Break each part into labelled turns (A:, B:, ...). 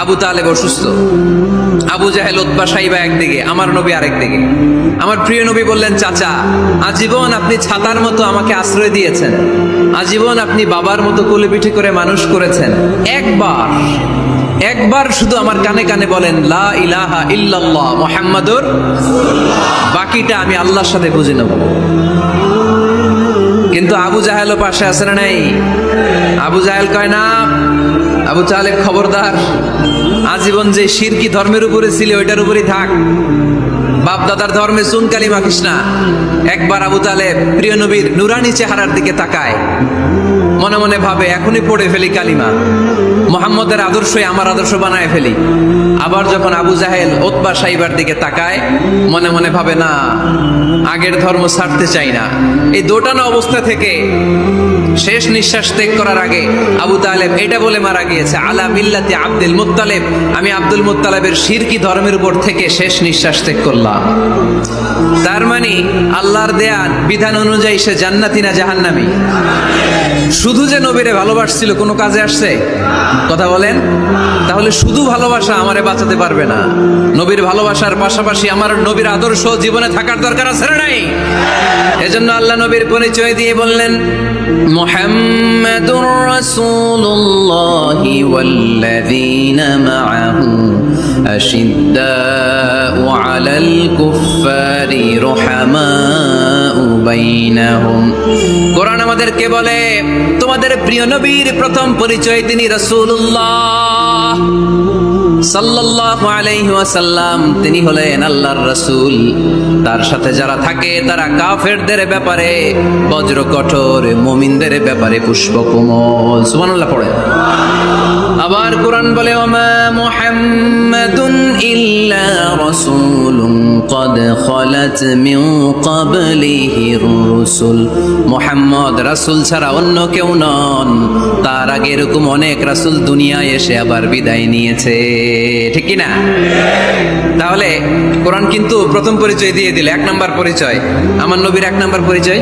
A: আবু তালেব অসুস্থ। আবু জাহেল উৎপা সাইবা একদিকে, আমার নবী আরেক দিকে। আমার প্রিয় নবী বললেন, চাচা, আজীবন আপনি ছাতার মতো আমাকে আশ্রয় দিয়েছেন। আজীবন আপনি বাবার মতো কোলে পিঠে করে মানুষ করেছেন। একবার একবার শুধু আমার কানে কানে বলেন, লা ইলাহা ইল্লাল্লাহ মুহাম্মাদুর বাকিটা আমি আল্লাহর সাথে বুঝে নেব। কিন্তু আবু জাহেলও পাশে আছে না নাই? আবু জাহেল কয়, না আবু তালেব খবরদার। আজীবন যে শিরকি ধর্মের উপরে ছিল, ওইটার উপরেই থাক। বাপ দাদার ধর্মে সুন কালিমা কৃষ্ণা। একবার আবু তালেব প্রিয় নবীর নুরানি চেহারার দিকে তাকায়। মনে মনে ভাবে, এখনই পড়ে ফেলি কালিমা। মোহাম্মদের আদর্শই আমার আদর্শ বানায় ফেলি। আবার যখন আবু জাহেল ওতবা সাইবার দিকে তাকায়, মনে মনে ভাবে, না, আগের ধর্ম ছাড়তে চাই না। এই দোটানো অবস্থা থেকে শেষ নিঃশ্বাস ত্যাগ করার আগে আবু তালেব এটা বলে মারা গিয়েছে, আলা মিল্লাতি আব্দুল মুত্তালেব। আমি আব্দুল মুত্তালেবের শিরকি ধর্মের উপর থেকে শেষ নিঃশ্বাস ত্যাগ করলাম। তার মানে আল্লাহর দেয়া বিধান অনুযায়ী সে জান্নাতি না জাহান্নামী? শুধু যে নবীরে ভালোবাসছিল, কোনো কাজে আসছে? কথা বলেন। তাহলে শুধু ভালোবাসা আমারে বাঁচাতে পারবে না। নবীর ভালোবাসার পাশাপাশি আমার নবীর আদর্শ জীবনে থাকার দরকার আছে নাই? এজন্য আল্লাহ নবীর পরিচয় দিয়ে বললেন, মুহাম্মাদুর রাসূলুল্লাহ ওয়াল্লাযীনা মাআহু আশিদ্দাউ আলাল কুফফারি রুহামাউ বাইনাহুম কোরআন আমাদেরকে বলে? তোমাদের প্রিয় নবীর প্রথম পরিচয় তিনি রাসূলুল্লাহ। সাল্লাল্লাহু আলাইহি ওয়াসাল্লাম। তিনি হলেন আল্লাহর রাসূল। তার সাথে যারা থাকে, তারা কাফেরদের ব্যাপারে, বজ্র কঠোর, মুমিনদের ব্যাপারে পুষ্পকমল। সুবহানাল্লাহ পড়ে। আবার কোরআন বলে, ওমা মুহাম্মাদুন ইল্লা রাসূলুন قد خلت من قبله الرسل মুহাম্মদ রাসূল ছাড়া অন্য কেউ নন তার আগে এরকম অনেক রাসূল দুনিয়ায় এসে আবার বিদায় নিয়েছে ঠিক কি না তাহলে কোরআন কিন্তু প্রথম পরিচয় দিয়ে দিলে এক নাম্বার পরিচয় আমার নবীর এক নাম্বার পরিচয়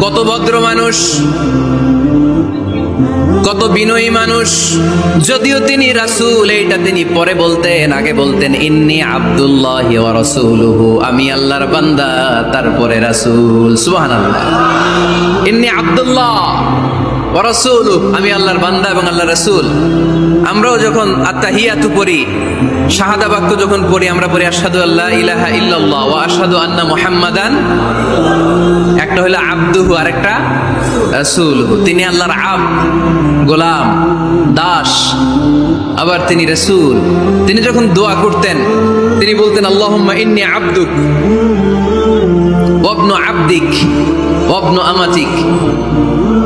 A: কত ভদ্র মানুষ, কত বিনয়ী মানুষ। যদিও তিনি রাসুল, এইটা তিনি পরে বলতেন, আগে বলতেন, ইন্নি আব্দুল্লাহ রাসূলুহু, আমি আল্লাহর বান্দা, তারপরে রাসূল। সুবহানাল্লাহ। ইন্নি আব্দুল্লাহ ওয়া আমি আল্লাহর বান্দা এবং আল্লাহ রাসূল। আমরাও যখন আত্তাহিয়াতু পড়ি, শাহাদা বাক্য যখন পড়ি, আমরা পড়ি আসাদু আল্লাহ ইলাহা ইল্লাল্লাহ ওয়া আশহাদু আন্না মুহাম্মাদান। একটা হলো আব্দুহু, আরেকটা রাসূলহু। তিনি আল্লাহর আব, গোলাম, দাস, আবার তিনি রাসূল। তিনি যখন দোয়া করতেন, তিনি বলতেন, আল্লাহুম্মা ইন্নি আবদুক। ওয়াবনু আবদিক, ওয়াবনু আমাতিক।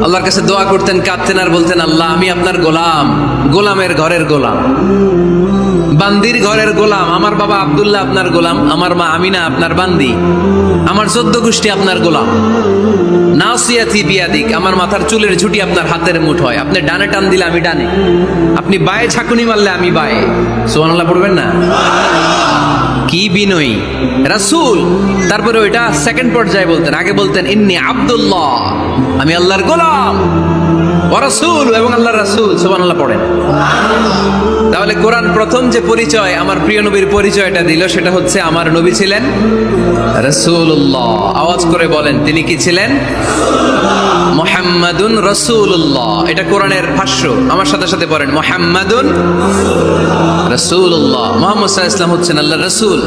A: আল্লাহর কাছে দোয়া করতেন, কাঁদতেন আর বলতেন, আল্লাহ, আমি আপনার গোলাম, গোলামের ঘরের গোলাম। বান্দির ঘরের গোলাম, আমার বাবা আবদুল্লাহ আপনার গোলাম, আমার মা আমিনা আপনার বান্দি, আমার চোদ্দ গোষ্ঠী আপনার গোলাম। নাসিয়াতি বিয়াদিক, আমার মাথার চুলের ঝুটি আপনার হাতের মুঠোয় আপনি ডানে টান দিলে আমি ডানে, আপনি বায়ে ছাকুনি মারলে আমি বায়ে। সোহানাল্লাহ পড়বেন না? কি বিনয়ী? রাসুল। তারপরে ওইটা সেকেন্ড পর্যায়ে বলতেন। আগে বলতেন, ইন্নি আব্দুল্লাহ। আমি আল্লাহর গোলাম। রাসূল এবং আল্লাহ রাসূল, সুবহানাল্লাহ পড়েন। তাহলে কোরআন প্রথম যে পরিচয়, আমার প্রিয় নবীর পরিচয়টা দিল, সেটা হচ্ছে আমার নবী ছিলেন রাসূলুল্লাহ। আওয়াজ করে বলেন, তিনি কি ছিলেন? মোহাম্মদুন রসুল্লাহ এটা কোরআনের ভাষ্য, আমার সাথে সাথে পড়েন, মোহাম্মদুন রসুল্লাহ মোহাম্মদ সাল্লাহ ইসলাম হচ্ছেন আল্লাহ রসুল।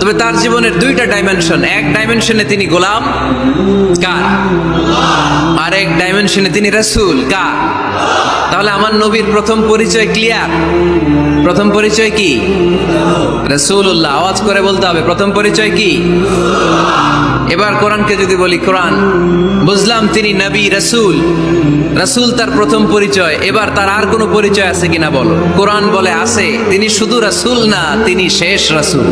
A: তবে তার জীবনের দুইটা ডাইমেনশন এক ডাইমেনশনে তিনি গোলাম, কার? আর এক ডাইমেনশনে তিনি রসুল, কার? তাহলে আমার নবীর প্রথম পরিচয় ক্লিয়ার প্রথম পরিচয় কি? রসুল্লাহ আওয়াজ করে বলতে হবে, প্রথম পরিচয় কি? এবার কোরআনকে যদি বলি, কোরআন। বুঝলাম তিনি নবী, রসুল। রসুল তার প্রথম পরিচয়, এবার তার আর কোনো পরিচয় আছে কিনা বলো? কোরআন বলে আছে, তিনি শুধু রসুল না, তিনি শেষ রসুল।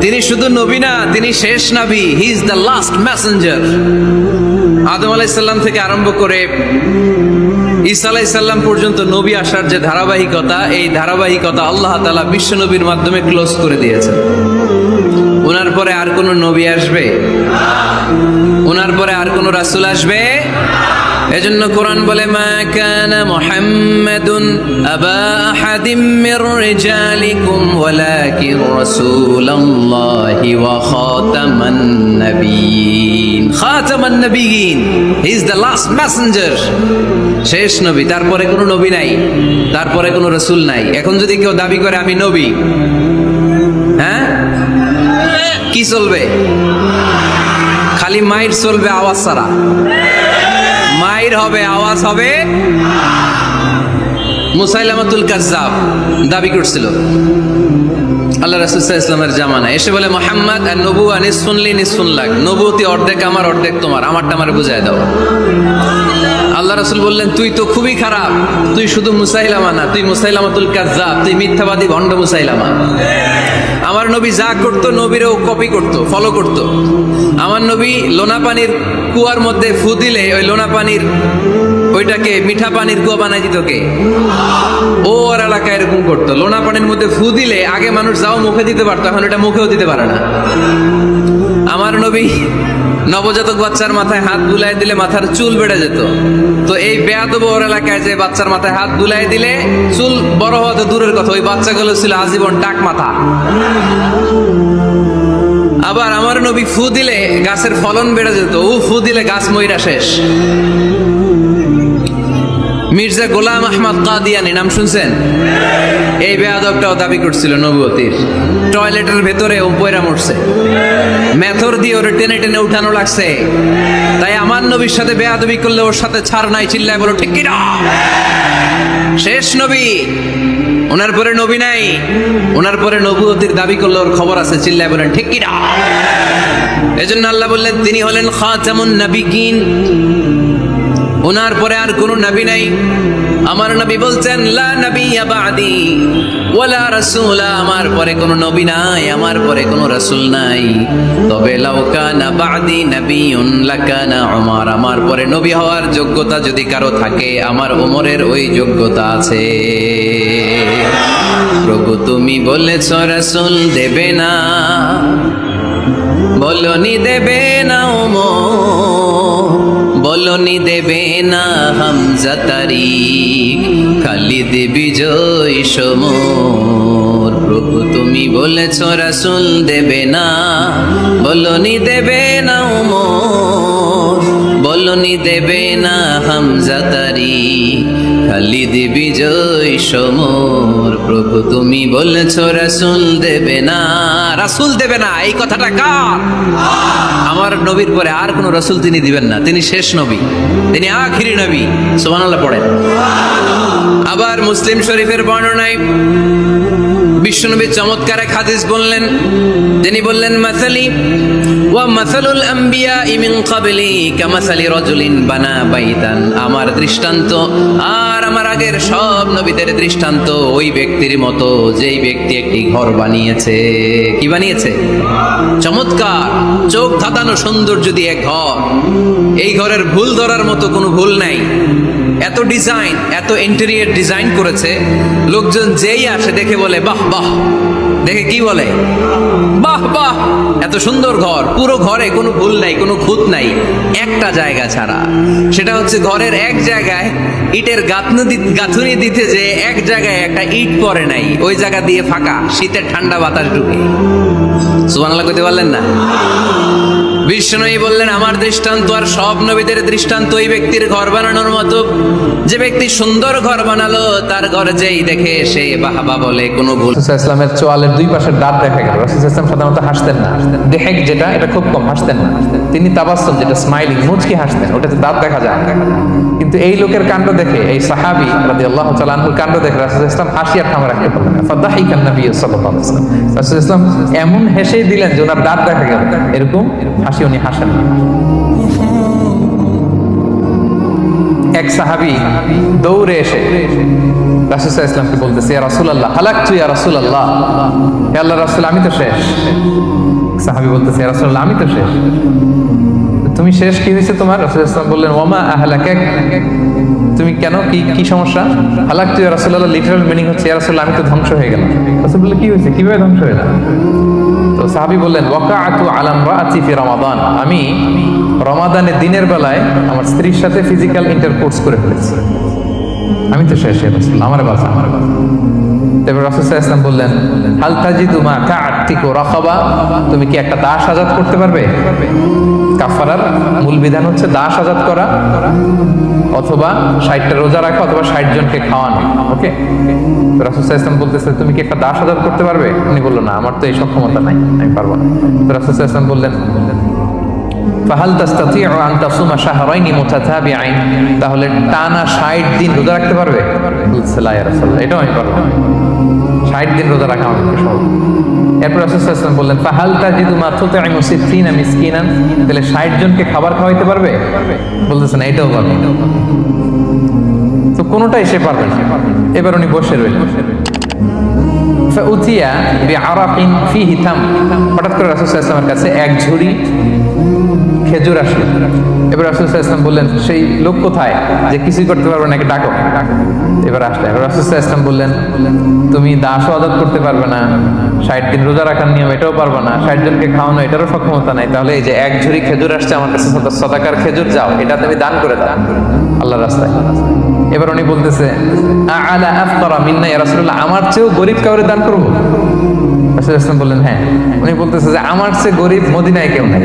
A: তিনি শুধু নবী না, তিনি শেষ নবী he is the last messenger Adam আলাইসাল্লাম থেকে আরম্ভ করে ঈসা আলাইসাল্লাম পর্যন্ত নবী আসার যে ধারাবাহিকতা, এই ধারাবাহিকতা আল্লাহ তালা বিশ্ব নবীর মাধ্যমে ক্লোজ করে দিয়েছেন। ওনার পরে আর কোনো নবী আসবে? ওনার পরে আর কোনো রাসুল আসবে? এজন্য কোরআন বলে, মা কানা মুহাম্মাদুন আবা আহাদিম মির রিজালিকুম ওয়ালাকিন রাসূলুল্লাহি ওয়া খাতামান নাবিয়িন। খাতামান নাবিয়িন he is the last messenger শেষ নবী, তারপরে কোনো নবী নাই, তারপরে কোনো রাসূল নাই। এখন যদি কেউ দাবি করে, আমি নবী হ্যাঁ? কি চলবে? খালি মাইর চলবে আওয়াজ ছাড়া। মাইর হবে, আওয়াজ হবে। মুসাইলামাতুল কাজ্জাব দাবি করছিল। আল্লাহ রাসুল্লাহ ইসলামের জামানা এসে বলে, মোহাম্মদ, আর নবু আনিস শুনলি নিস শুনলাক নবুতি অর্ধেক আমার, অর্ধেক তোমার। আমারটা আমার বুঝাই দাও। আল্লাহ রাসুল বললেন, তুই তো খুবই খারাপ। তুই শুধু মুসাইলামা না, তুই মুসাইলামাতুল কাজ্জাব, তুই মিথ্যাবাদী, ভণ্ড মুসাইলামা। আমার নবী যা করত, নবীরও কপি করত ফলো করত। আমার নবী লোনা পানির কুয়ার মধ্যে ফু দিলে ওই লোনা পানির, ওইটাকে মিঠা পানির কুয়া বানাই দিত কে? ও আর এলাকায় এরকম করতো। লোনা পানির মধ্যে ফু দিলে আগে মানুষ যাও মুখে দিতে পারতো, এখন ওটা মুখেও দিতে পারে না। আমার নবী নবজাতক বাচ্চার মাথায় হাত বুলাই দিলে মাথার চুল বেড়ে যেত। তো এই বেয়াদব এলাকায় যে বাচ্চার মাথায় হাত বুলাই দিলে চুল বড় হওয়া তো দূরের কথা, ওই বাচ্চাগুলো ছিল আজীবন টাক মাথা। আবার আমার নবী ফু দিলে গাছের ফলন বেড়ে যেত, ও ফু দিলে গাছ ময়রা শেষ। মির্জা গোলাম আহমদ কাদিয়ানি, নাম শুনছেন? এই বেয়াদবটাও দাবি করছিল নবুয়তির। টয়লেটের ভেতরে ও পয়রা মরছে। মেথর দিয়ে ওরে টেনে টেনে উঠানো লাগছে। তাই আমার নবীর সাথে বেয়াদবি করলে ওর সাথে ছাড় নাই, চিল্লায় বলো, ঠিক কিনা? শেষ নবী। ওনার পরে নবী নাই। ওনার পরে নবুয়তির দাবি করলে ওর খবর আছে, চিল্লায় বলেন, ঠিক কিনা? এজন্য আল্লাহ বললেন, তিনি হলেন খাতামুন নবিগিন। ওনার পরে আর কোনো নবী নাই। আমার নবী বলছেন, লা নবী বাদি। ওয়ালা রাসূলা, আমার পরে কোনো নবী নাই, আমার পরে কোনো রাসূল নাই। তবে লাউ কানা বাদি নবিয়ুন, লাকানা উমর, আমার পরে নবী হওয়ার যোগ্যতা যদি কারও থাকে, আমার ওমরের ওই যোগ্যতা আছে। প্রভু তুমি বলেছ রাসূল দেবে না, বলনি দেবে না ওমর বলনি দেবে না হামজা তারিখ। খালিদ বিজয় সমর। প্রভু তুমি বলেছ রাসুল দেবে না। বলনি দেবে না ওমর। বলনি দেবে না হামজা তারিখ খালিদ বিজয় সমর, প্রভু তুমি বলেছ রাসুল দেবে না। রাসুল দেবে না, এই কথাটা কার? আমার নবীর পরে আর কোনো রসুল তিনি দিবেন না। তিনি শেষ নবী, তিনি আখিরি নবী, সুবহানাল্লাহ পড়েন। আবার মুসলিম শরীফের বর্ণনায় বিশ্বনবী চমৎকার এক হাদিস বললেন। তিনি বললেন, মাসালি, ওয়া মাসালুল আম্বিয়া ইমিন কাবলি কামাসালি রজুলিন বানা বাইতান। আমার দৃষ্টান্ত আর আমার আগের সব নবীদের দৃষ্টান্ত ওই ব্যক্তির মতো, যেই ব্যক্তি একটি ঘর বানিয়েছে। কি বানিয়েছে? চমৎকার। চোখ ধাঁধানো সৌন্দর্য দিয়ে ঘর, এই ঘরের ভুল ধরার মতো কোনো ভুল নাই। এত ডিজাইন, এত ইন্টেরিয়ার ডিজাইন করেছে, লোকজন যেই আসে দেখে বলে, বাহ বাহ। দেখে কি বলে? বাহ বাহ। এত সুন্দর ঘর, পুরো ঘরে কোনো ভুল নাই, কোনো খুঁত নাই, একটা জায়গা ছাড়া। সেটা হচ্ছে ঘরের এক জায়গায় ইটের গাঁথনি গাঁথুনি দিতে যে এক জায়গায় একটা ইট পড়ে নাই, ওই জায়গা দিয়ে ফাঁকা, শীতের ঠান্ডা বাতাস ঢুকে। সুবহানাল্লাহ কইতে পারলেন না? বিষ্ণুই বললেন, আমার দৃষ্টান্ত আর সব নবীদের দৃষ্টান্ত ওই ব্যক্তির ঘর বানানোর মতো। যে ব্যক্তি সুন্দর ঘর বানালো, তার ঘর যেই দেখে সে বাহাবা বলে, কোনো ভুল
B: ইসলামের চোয়ালের দুই পাশের দাঁত দেখা গেল। রসুল ইসলাম সাধারণত হাসতেন না। দেহেক যেটা, এটা খুব কম হাসতেন না। তিনি তাবাসম যেটা স্মাইলিং মুচকি হাসতেন। ওটাতে দাঁত দেখা যায়। কিন্তু এই লোকের কাণ্ড দেখে, এই সাহাবি রাদি আল্লাহ তালাহুর কাণ্ড দেখে রাসুল ইসলাম হাসি আর থামা রাখতে পারলেন না। ফাদাহি কান্নাবি সাল্লাহ রাসুল ইসলাম এমন হেসেই দিলেন যে ওনার দাঁত দেখা গেল। এরকম হাসি উনি হাসেন না। এক সাহাবি দৌড়ে এসে রাসুল ইসলামকে বলতেছে, ইয়া ইয়া হে আমি তো শেষ। সাহাবি বলতেছে, ইয়া আমি তো শেষ। তুমি শেষ কি হয়েছে তোমার? ইসলাম বললেন ওমা আহলাকাক। তুমি কেন? কি কি সমস্যা? হালাকতু ইয়া রাসূলুল্লাহ লিটারাল মিনিং হচ্ছে, ইয়া আমি তো ধ্বংস হয়ে গেলাম। রাসূল বললেন, কি হয়েছে? কীভাবে ধ্বংস হয়ে গেলাম? সাহাবি বললেন ওয়াকা আতু আলাম ইমরাআতি ফি রমাদান। আমি রমাদানের দিনের বেলায় আমার স্ত্রীর সাথে ফিজিক্যাল ইন্টারকোর্স করে ফেলেছি। আমি তো শেষ হয়ে আমার বাসা আমার বাসা তারপর রাসূল ওয়াসাল্লাম বললেন, হাল তাজিদু মা কাআতিকু রাখাবা, তুমি কি একটা দাস আজাদ করতে পারবে? কাফারার মূল বিধান হচ্ছে দাস আজাদ করা, অথবা ষাটটা রোজা রাখা, অথবা ষাট জনকে খাওয়ানো, ওকে? রাসুল ইসলাম বলতেছে, তুমি কি একটা দাস আজাদ করতে পারবে? উনি বলল, না, আমার তো এই সক্ষমতা নাই, আমি পারব না। তো রাসুল ইসলাম বললেন, ফাহাল তাস্তাতিউ আন তাসুমা শাহরাইনি মুতাতাবিআইন? তাহলে টানা 60 দিন রোজা রাখতে পারবে? বলছে, লা ইয়া রাসূলুল্লাহ, এটাও আমি পারব না 60 দিন রোজা রাখা সহজ এরপর ওয়াসাল্লাম বললেন, ফাহাল তাজিদু মা তুতঈমু সিত্তিনা মিসকিনান? তাহলে 60 জনকে খাবার খাওয়াইতে পারবে? বলতেছে না এটাও পারবে। তো কোনোটাই সে পারবে না। এবার উনি বসে রইলেন। ফাউতিয়া বিআরাকিন ফিহি থাম হঠাৎ করে ওয়াসাল্লামের কাছে এক ঝুড়ি খেজুর আসলো এবার রাসুল ইসলাম বললেন, সেই লোক কোথায় যে কিছুই করতে পারবে নাকি ডাকো? এবার আসলে, এবার রাসুল ইসলাম বললেন, তুমি দাসও আদাত করতে পারবে না, ষাট দিন রোজা রাখার নিয়ম এটাও পারবে না, ষাট জনকে খাওয়ানো এটারও সক্ষমতা নাই, তাহলে এই যে এক ঝুড়ি খেজুর আসছে আমার কাছে সদাকার খেজুর যাও, এটা তুমি দান করে দাও। আল্লাহ রাস্তায়। এবার উনি বলতেছে আলা আফতারা মিন্না আমার চেয়েও গরিব কাউরে দান করব? রাসূল বললেন হ্যাঁ। উনি বলতেছে যে, আমার চেয়ে গরিব মদিনায় কেউ নাই।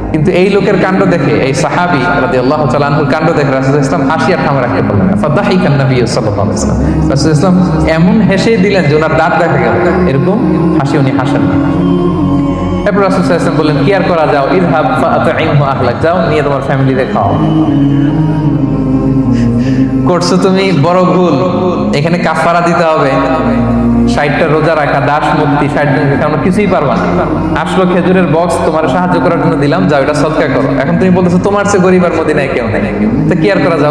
B: কিন্তু এই লোকের কাণ্ড দেখে, এই সাহাবি আনহুর কাণ্ড দেখে রাসূল ইসলাম হাসি আর থামা রাখতে পারলেন রাসূল ইসলাম এমন হেসে দিলেন যে ওনার দাঁত দেখা গেল। এরকম হাসি উনি হাসেন না। এরপর বললেন, কি আর করা যাও ফাআতঈমহু আহলাক। যাও, নিয়ে তোমার ফ্যামিলিতে খাও। করছ তুমি? বড় ভুল। এখানে কাফারা দিতে হবে। ষাটটা রোজা রাখা, দাস মুক্তি আমরা কিছুই পারবা না। আসলো খেজুরের বক্স তোমার সাহায্য করার জন্য দিলাম যা এটা সৎকার করো। এখন তুমি বলতেছো, তোমার চেয়ে গরিবার মদিনায় কেউ নেই। তো কি আর করা যাও